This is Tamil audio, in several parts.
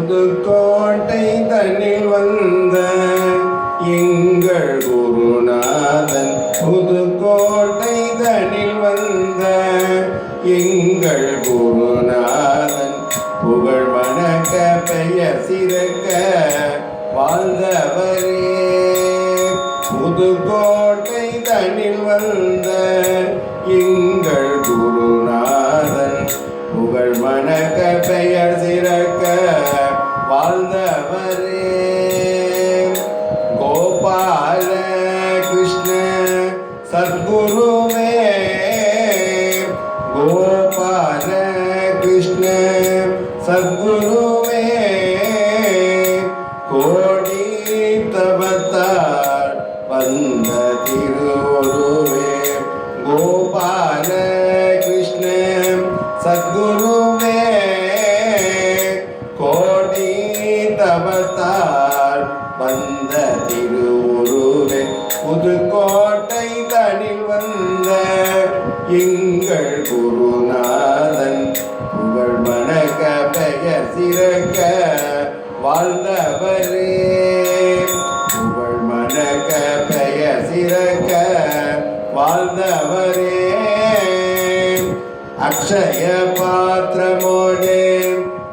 புதுக்கோட்டை தன்னில் வந்த எங்கள் குருநாதன் புதுக்கோட்டை தன்னில் வந்த எங்கள் குருநாதன் புகழ் மணக்க பெயர் சிறக்க வாழ்ந்தவரே. புதுக்கோட்டை தன்னில் வந்த எங்கள் குருநாதன் புகழ் மணக்க பெயர் சிறக்க வாழ்ந்தவரே. கோபால கிருஷ்ண சத்குருவே. கோபால கிருஷ்ண சத்குருவே. கோடி தவத்தார் வந்த எங்கள் குருநாதன் புகழ் மணக்க பெயர் சிறக்க வாழ்ந்தவரே. புகழ் மணக்க பெயர் சிறக்க வாழ்ந்தவரே. அக்ஷய பாத்திரமோடே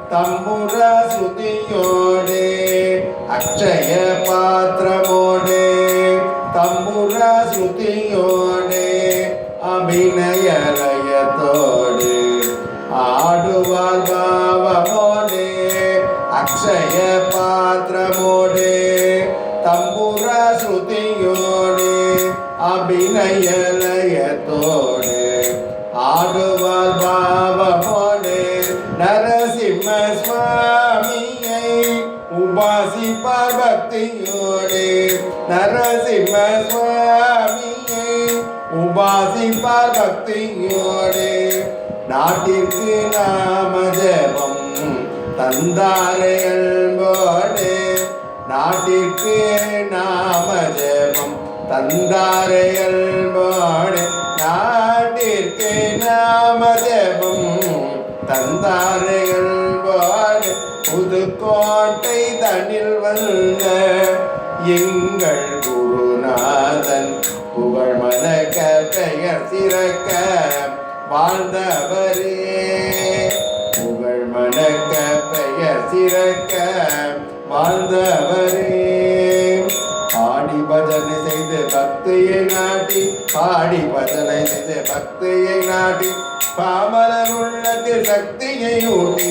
தம்புர சுதியோடே. அக்ஷய பாத்திரமோடே தம்புர சுதியோடே. அபிநய லயத்தோடு ஆடுவார் பாவமோடே அக்ஷய பாத்திரமோடே தம்புர ஸ்ருதியோடு அபிநய லயத்தோடு ஆடுவார் பாவமோடு நரசிம்ம சுவாமியை உபாசிப்பார் பக்தியோடு நரசிம்ம சுவாமி உபாசிப்பார் பக்தியோடு. நாட்டிற்கு நாம ஜபம் தந்தாரே அன்போடு. நாட்டிற்கு நாம ஜபம் தந்தாரே அன்போடு. நாட்டிற்கு நாம ஜபம் தந்தாரே அன்போடு. புதுக்கோட்டை தனில் வந்த எங்கள் குருநாதன் புகழ் மணக்க பெயர் சிறக்க வாழ்ந்தவரே. புகழ் மணக்க பெயர் சிறக்க வாழ்ந்தவரே. பாடி பஜனை செய்து பக்தியை நாட்டி பாடி பஜனை செய்து பக்தியை நாட்டி பாமலர் உள்ளத்தில் சக்தியை ஊட்டி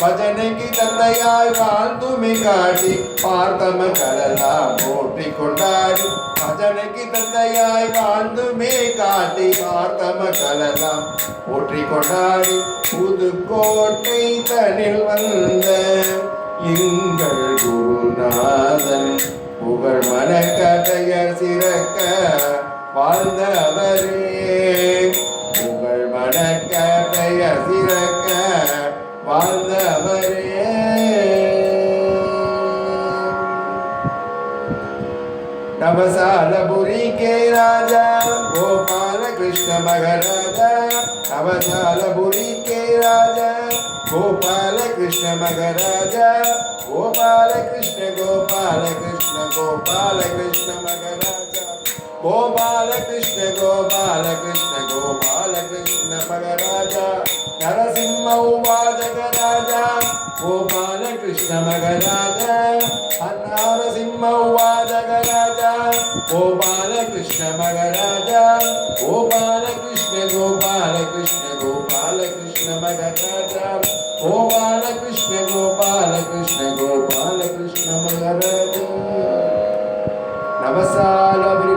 பஜனைக்கு தந்தையாய் வாழ்ந்துமை காட்டி பார்த்தம கடலாம் போற்றி கொண்டாடி பஜனைக்கு தந்தையாய் வாழ்ந்துமே காட்டி பார்த்தம கலலாம் போற்றி கொண்டாடி புதுக்கோட்டை தனில் வந்த எங்கள் குருநாதன் புகழ் மணக்க பெயர் சிறக்க வாழ்ந்தவரே. புகழ் மணக்க பெயர் சிறக்க வாழ்ந்தவரே நவசாலபுரி கே ராஜா கோபால கிருஷ்ண மகராஜா நவசாலபுரி கே ராஜா கோபால கிருஷ்ண மகராஜா கோபால கிருஷ்ண கோபால கிருஷ்ண கோபால கிருஷ்ண மகராஜா கோபால கிருஷ்ண கோபால கிருஷ்ண கோபால கிருஷ்ண மகராஜா నరసింహ ఉవాజగరాజ గోపాలకృష్ణ మగరాజ. అన్నారసింహ ఉవాజగరాజ గోపాలకృష్ణ మగరాజ. గోపాలకృష్ణ గోపాలకృష్ణ గోపాలకృష్ణ మగరాజ. గోపాలకృష్ణ గోపాలకృష్ణ గోపాలకృష్ణ మగరాజ. నవసాల